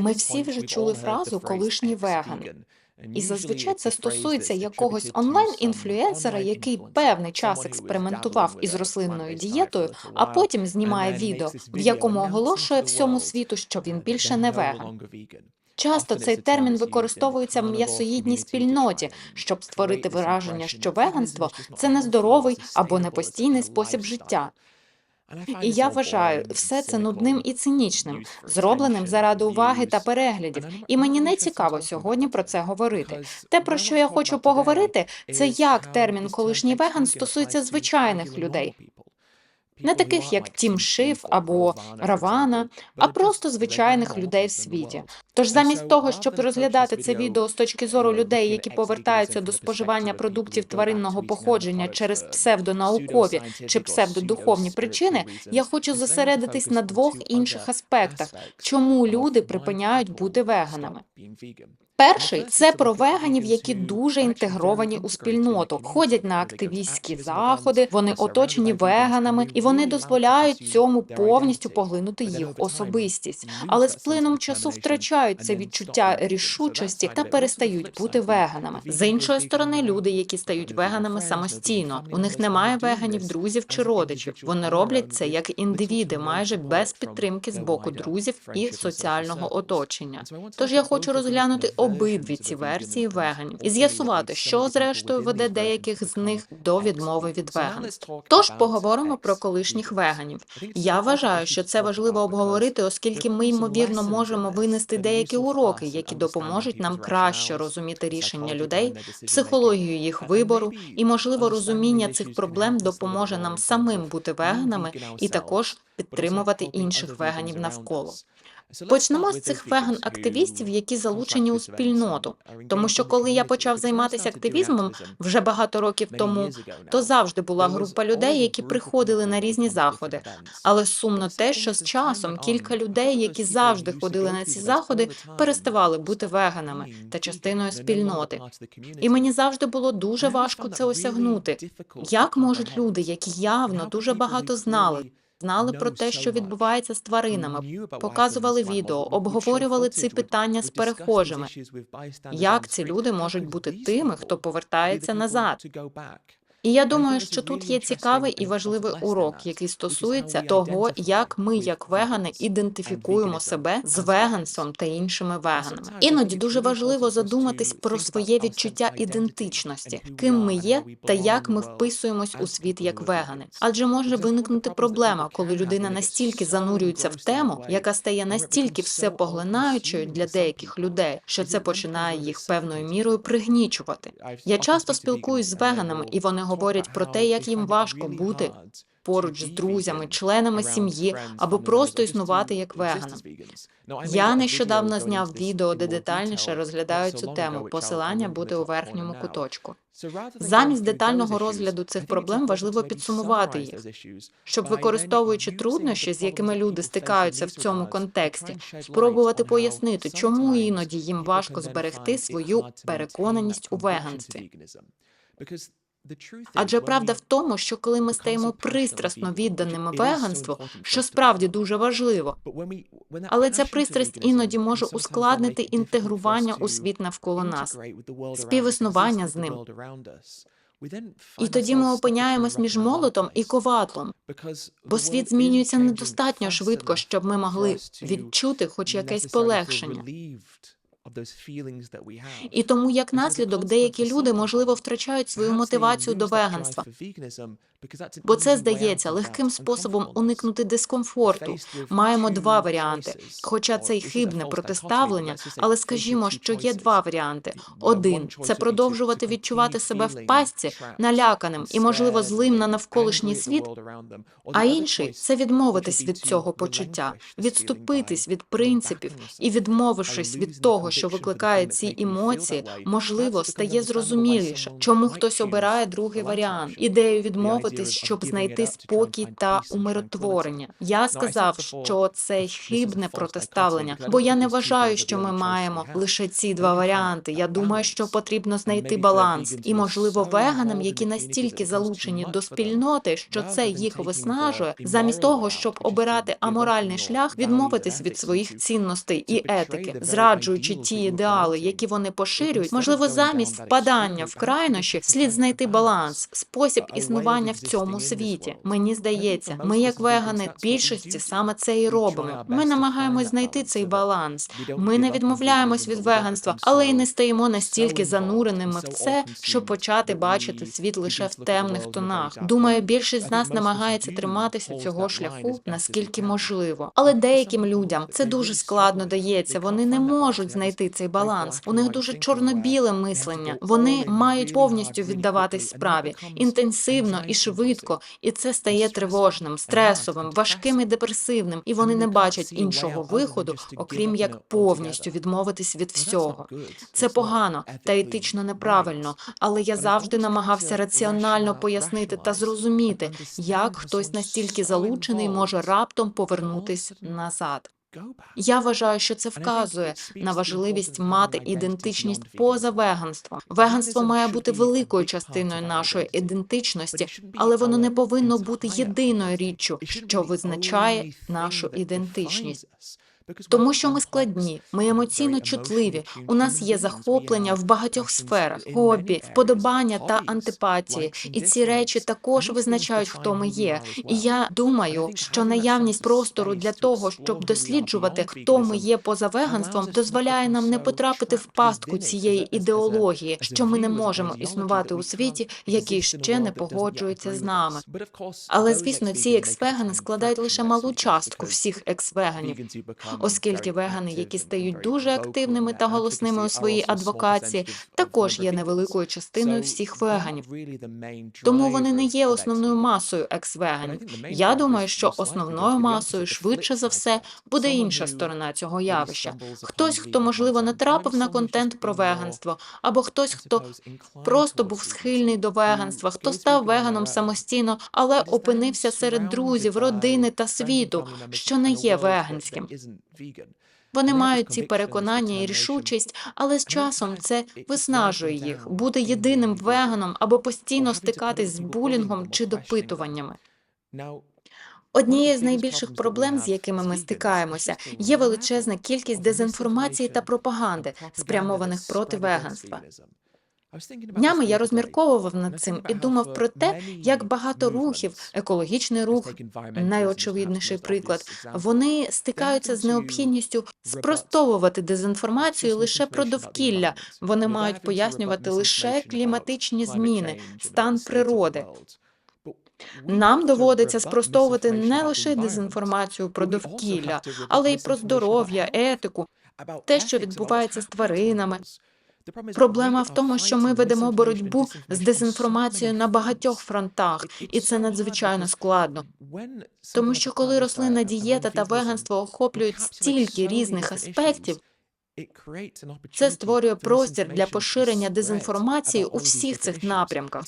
Ми всі вже чули фразу колишній веган. І зазвичай це стосується якогось онлайн-інфлюенсера, який певний час експериментував із рослинною дієтою, а потім знімає відео, в якому оголошує всьому світу, що він більше не веган. Часто цей термін використовується в м'ясоїдній спільноті, щоб створити враження, що веганство це нездоровий або непостійний спосіб життя. І я вважаю все це нудним і цинічним, зробленим заради уваги та переглядів. І мені не цікаво сьогодні про це говорити. Те, про що я хочу поговорити, це як термін колишній веган стосується звичайних людей. Не таких, як Тім Шиф або Равана, а просто звичайних людей в світі. Тож замість того, щоб розглядати це відео з точки зору людей, які повертаються до споживання продуктів тваринного походження через псевдонаукові чи псевдодуховні причини, я хочу зосередитись на двох інших аспектах, чому люди припиняють бути веганами. Перший це про веганів, які дуже інтегровані у спільноту, ходять на активістські заходи, вони оточені веганами, і вони дозволяють цьому повністю поглинути їх особистість. Але з плином часу втрачають це відчуття рішучості та перестають бути веганами. З іншої сторони, люди, які стають веганами самостійно, у них немає веганів, друзів чи родичів. Вони роблять це як індивіди, майже без підтримки з боку друзів і соціального оточення. Тож я хочу розглянути обидві ці версії веганів і з'ясувати, що зрештою веде деяких з них до відмови від веганства. Тож поговоримо про колишніх веганів. Я вважаю, що це важливо обговорити, оскільки ми ймовірно можемо винести деякі уроки, які допоможуть нам краще розуміти рішення людей, психологію їх вибору і, можливо, розуміння цих проблем допоможе нам самим бути веганами і також підтримувати інших веганів навколо. Почнемо з цих веган-активістів, які залучені у спільноту. Тому що коли я почав займатися активізмом вже багато років тому, то завжди була група людей, які приходили на різні заходи. Але сумно те, що з часом кілька людей, які завжди ходили на ці заходи, переставали бути веганами та частиною спільноти. І мені завжди було дуже важко це осягнути. Як можуть люди, які явно дуже багато знали, знали про те, що відбувається з тваринами, показували відео, обговорювали ці питання з перехожими. Як ці люди можуть бути тими, хто повертається назад? І я думаю, що тут є цікавий і важливий урок, який стосується того, як ми, як вегани, ідентифікуємо себе з веганством та іншими веганами. Іноді дуже важливо задуматись про своє відчуття ідентичності, ким ми є та як ми вписуємось у світ як вегани. Адже може виникнути проблема, коли людина настільки занурюється в тему, яка стає настільки всепоглинаючою для деяких людей, що це починає їх певною мірою пригнічувати. Я часто спілкуюсь з веганами, і вони говорять про те, як їм важко бути поруч з друзями, членами сім'ї або просто існувати як веганом. Я нещодавно зняв відео, де детальніше розглядаю цю тему. Посилання буде у верхньому куточку. Замість детального розгляду цих проблем важливо підсумувати їх, щоб використовуючи труднощі, з якими люди стикаються в цьому контексті, спробувати пояснити, чому іноді їм важко зберегти свою переконаність у веганстві. Адже правда в тому, що коли ми стаємо пристрасно відданими веганству, що справді дуже важливо, але ця пристрасть іноді може ускладнити інтегрування у світ навколо нас, співіснування з ним. І тоді ми опиняємось між молотом і ковадлом, бо світ змінюється недостатньо швидко, щоб ми могли відчути хоч якесь полегшення. І тому, як наслідок, деякі люди можливо втрачають свою мотивацію до веганства, бо це здається легким способом уникнути дискомфорту. Маємо два варіанти. Хоча це й хибне протиставлення, але скажімо, що є два варіанти: один це продовжувати відчувати себе в пастці, наляканим і, можливо, злим на навколишній світ. А інший це відмовитись від цього почуття, відступитись від принципів і, відмовившись від того, що викликає ці емоції, можливо, стає зрозуміліше, чому хтось обирає другий варіант, ідею відмовитись, щоб знайти спокій та умиротворення. Я сказав, що це хибне протиставлення, бо я не вважаю, що ми маємо лише ці два варіанти. Я думаю, що потрібно знайти баланс, і можливо, веганам, які настільки залучені до спільноти, що це їх виснажує, замість того, щоб обирати аморальний шлях, відмовитись від своїх цінностей і етики, зраджуючи ті ідеали, які вони поширюють, можливо, замість впадання в крайнощі слід знайти баланс, спосіб існування в цьому світі. Мені здається, ми, як вегани, більшості саме це і робимо. Ми намагаємось знайти цей баланс. Ми не відмовляємось від веганства, але й не стаємо настільки зануреними в це, щоб почати бачити світ лише в темних тонах. Думаю, більшість з нас намагається триматися цього шляху наскільки можливо. Але деяким людям це дуже складно дається. Вони не можуть знайти цей баланс. У них дуже чорно-біле мислення. Вони мають повністю віддаватись справі інтенсивно і швидко, і це стає тривожним, стресовим, важким і депресивним. І вони не бачать іншого виходу, окрім як повністю відмовитись від всього. Це погано та етично неправильно, але я завжди намагався раціонально пояснити та зрозуміти, як хтось настільки залучений може раптом повернутись назад. Я вважаю, що це вказує на важливість мати ідентичність поза веганством. Веганство має бути великою частиною нашої ідентичності, але воно не повинно бути єдиною річчю, що визначає нашу ідентичність. Тому що ми складні, ми емоційно чутливі. У нас є захоплення в багатьох сферах, хобі, вподобання та антипатії. І ці речі також визначають, хто ми є. І я думаю, що наявність простору для того, щоб досліджувати, хто ми є поза веганством, дозволяє нам не потрапити в пастку цієї ідеології, що ми не можемо існувати у світі, який ще не погоджується з нами. Але звісно, ці екс-вегани складають лише малу частку всіх екс-веганів оскільки вегани, які стають дуже активними та голосними у своїй адвокації, також є невеликою частиною всіх веганів. Тому вони не є основною масою екс-веганів. Я думаю, що основною масою швидше за все буде інша сторона цього явища. Хтось, хто можливо натрапив на контент про веганство, або хтось, хто просто був схильний до веганства, хто став веганом самостійно, але опинився серед друзів, родини та світу, що не є веганським. Вони мають ці переконання і рішучість, але з часом це виснажує їх бути єдиним веганом або постійно стикатись з булінгом чи допитуваннями. Однією з найбільших проблем, з якими ми стикаємося, є величезна кількість дезінформації та пропаганди, спрямованих проти веганства. Днями я розмірковував над цим і думав про те, як багато рухів, екологічний рух, найочевидніший приклад, вони стикаються з необхідністю спростовувати дезінформацію лише про довкілля. Вони мають пояснювати лише кліматичні зміни, стан природи. Нам доводиться спростовувати не лише дезінформацію про довкілля, але й про здоров'я, етику, те, що відбувається з тваринами. Проблема в тому, що ми ведемо боротьбу з дезінформацією на багатьох фронтах, і це надзвичайно складно. Тому що коли рослинна дієта та веганство охоплюють стільки різних аспектів, це створює простір для поширення дезінформації у всіх цих напрямках.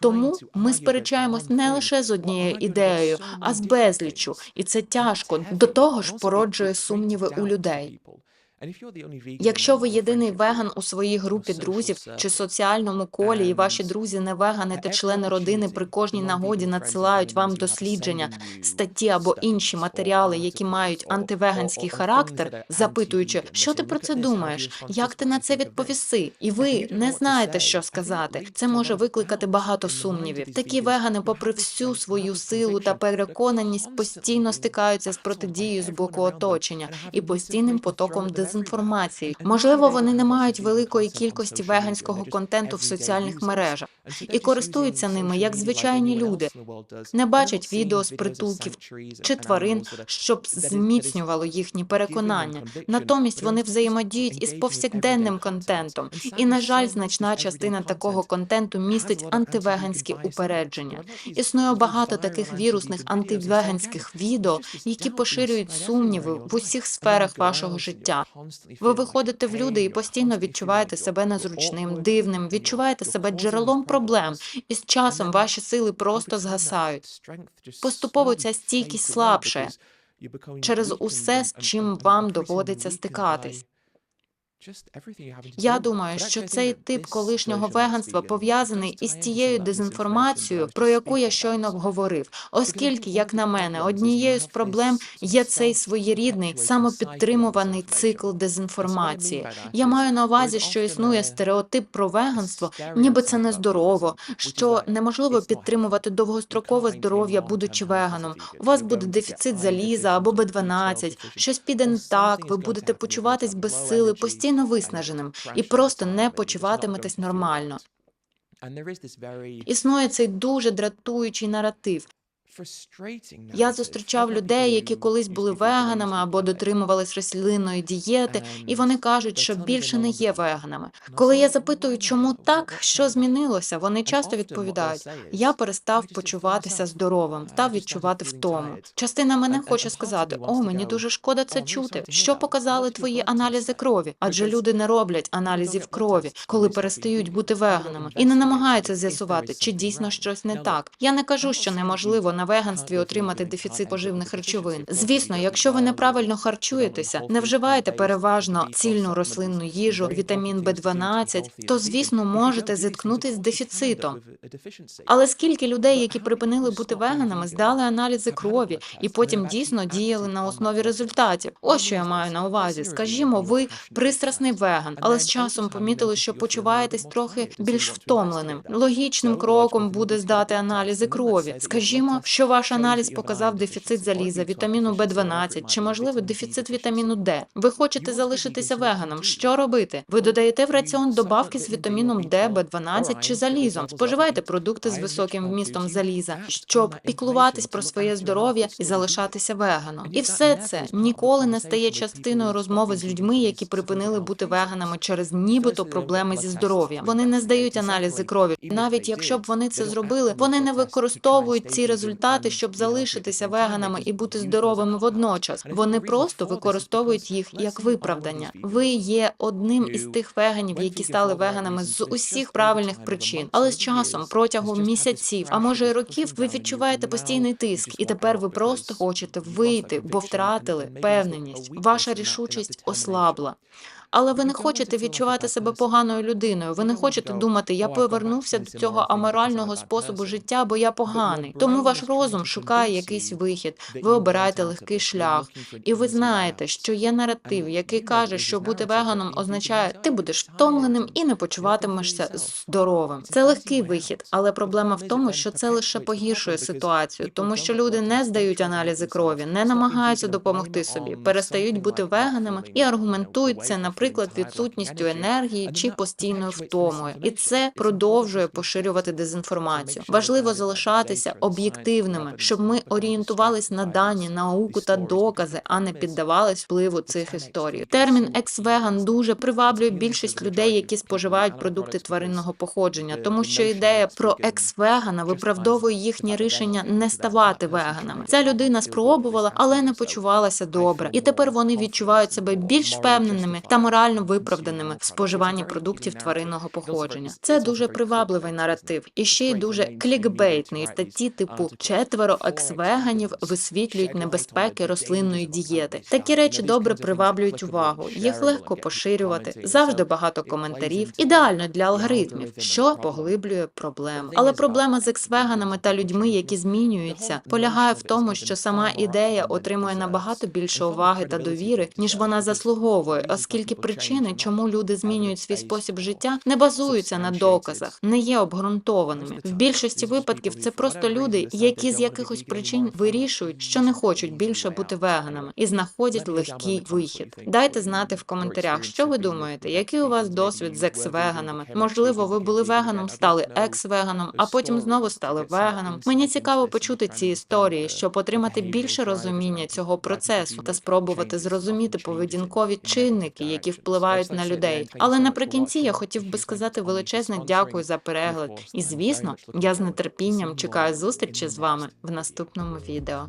Тому ми сперечаємось не лише з однією ідеєю, а з безліччю, і це тяжко до того ж породжує сумніви у людей. Якщо ви єдиний веган у своїй групі друзів чи соціальному колі, і ваші друзі не вегани та члени родини при кожній нагоді надсилають вам дослідження, статті або інші матеріали, які мають антивеганський характер, запитуючи, що ти про це думаєш, як ти на це відповіси, і ви не знаєте, що сказати. Це може викликати багато сумнівів. Такі вегани, попри всю свою силу та переконаність, постійно стикаються з протидією з боку оточення і постійним потоком дезінформації дезінформації. Можливо, вони не мають великої кількості веганського контенту в соціальних мережах і користуються ними як звичайні люди. Не бачать відео з притулків чи тварин, щоб зміцнювало їхні переконання. Натомість вони взаємодіють із повсякденним контентом. І, на жаль, значна частина такого контенту містить антивеганські упередження. Існує багато таких вірусних антивеганських відео, які поширюють сумніви в усіх сферах вашого життя. Ви виходите в люди і постійно відчуваєте себе незручним, дивним, відчуваєте себе джерелом проблем, і з часом ваші сили просто згасають. Поступово ця стійкість слабше через усе, з чим вам доводиться стикатись. Я думаю, що цей тип колишнього веганства пов'язаний із тією дезінформацією, про яку я щойно говорив, оскільки, як на мене, однією з проблем є цей своєрідний самопідтримуваний цикл дезінформації. Я маю на увазі, що існує стереотип про веганство, ніби це нездорово, що неможливо підтримувати довгострокове здоров'я, будучи веганом. У вас буде дефіцит заліза або Б12, щось піде не так, ви будете почуватись без сили, постійно виснаженим і просто не почуватиметесь нормально. Існує цей дуже дратуючий наратив. Я зустрічав людей, які колись були веганами або дотримувались рослинної дієти, і вони кажуть, що більше не є веганами. Коли я запитую, чому так, що змінилося, вони часто відповідають: я перестав почуватися здоровим, став відчувати втому. Частина мене хоче сказати: о, мені дуже шкода це чути. Що показали твої аналізи крові? Адже люди не роблять аналізів крові, коли перестають бути веганами, і не намагаються з'ясувати, чи дійсно щось не так. Я не кажу, що неможливо на веганстві отримати дефіцит поживних речовин. Звісно, якщо ви неправильно харчуєтеся, не вживаєте переважно цільну рослинну їжу, вітамін Б12, то звісно можете зіткнутися з дефіцитом. Але скільки людей, які припинили бути веганами, здали аналізи крові і потім дійсно діяли на основі результатів? Ось що я маю на увазі. Скажімо, ви пристрасний веган, але з часом помітили, що почуваєтесь трохи більш втомленим. Логічним кроком буде здати аналізи крові. Скажімо, що ваш аналіз показав дефіцит заліза, вітаміну Б12 чи можливо дефіцит вітаміну Д. Ви хочете залишитися веганом. Що робити? Ви додаєте в раціон добавки з вітаміном Д, Б12 чи залізом. Споживайте продукти з високим вмістом заліза, щоб піклуватись про своє здоров'я і залишатися веганом. І все це ніколи не стає частиною розмови з людьми, які припинили бути веганами через нібито проблеми зі здоров'ям. Вони не здають аналізи крові. Навіть якщо б вони це зробили, вони не використовують ці результати, щоб залишитися веганами і бути здоровими водночас. Вони просто використовують їх як виправдання. Ви є одним із тих веганів, які стали веганами з усіх правильних причин, але з часом, протягом місяців, а може й років, ви відчуваєте постійний тиск, і тепер ви просто хочете вийти, бо втратили певненість. Ваша рішучість ослабла. Але ви не хочете відчувати себе поганою людиною. Ви не хочете думати, я повернувся до цього аморального способу життя, бо я поганий. Тому ваш розум шукає якийсь вихід. Ви обираєте легкий шлях, і ви знаєте, що є наратив, який каже, що бути веганом означає, ти будеш втомленим і не почуватимешся здоровим. Це легкий вихід, але проблема в тому, що це лише погіршує ситуацію, тому що люди не здають аналізи крові, не намагаються допомогти собі, перестають бути веганами і аргументують це, наприклад, відсутністю енергії чи постійною втомою, і це продовжує поширювати дезінформацію. Важливо залишатися об'єктивними, щоб ми орієнтувались на дані, науку та докази, а не піддавались впливу цих історій. Термін екс-веган дуже приваблює більшість людей, які споживають продукти тваринного походження, тому що ідея про екс-вегана виправдовує їхнє рішення не ставати веганами. Ця людина спробувала, але не почувалася добре, і тепер вони відчувають себе більш впевненими та морально виправданими в споживанні продуктів тваринного походження. Це дуже привабливий наратив, і ще й дуже клікбейтний статті типу четверо екс-веганів висвітлюють небезпеки рослинної дієти. Такі речі добре приваблюють увагу, їх легко поширювати, завжди багато коментарів, ідеально для алгоритмів, що поглиблює проблему. Але проблема з екс-веганами та людьми, які змінюються, полягає в тому, що сама ідея отримує набагато більше уваги та довіри, ніж вона заслуговує, оскільки причини, чому люди змінюють свій спосіб життя, не базуються на доказах, не є обґрунтованими. В більшості випадків це просто люди, які з якихось причин вирішують, що не хочуть більше бути веганами і знаходять легкий вихід. Дайте знати в коментарях, що ви думаєте, який у вас досвід з екс-веганами. Можливо, ви були веганом, стали екс-веганом, а потім знову стали веганом. Мені цікаво почути ці історії, щоб отримати більше розуміння цього процесу та спробувати зрозуміти поведінкові чинники, які впливають на людей. Але наприкінці я хотів би сказати величезне дякую за перегляд. І звісно, я з нетерпінням чекаю зустрічі з вами в наступному відео.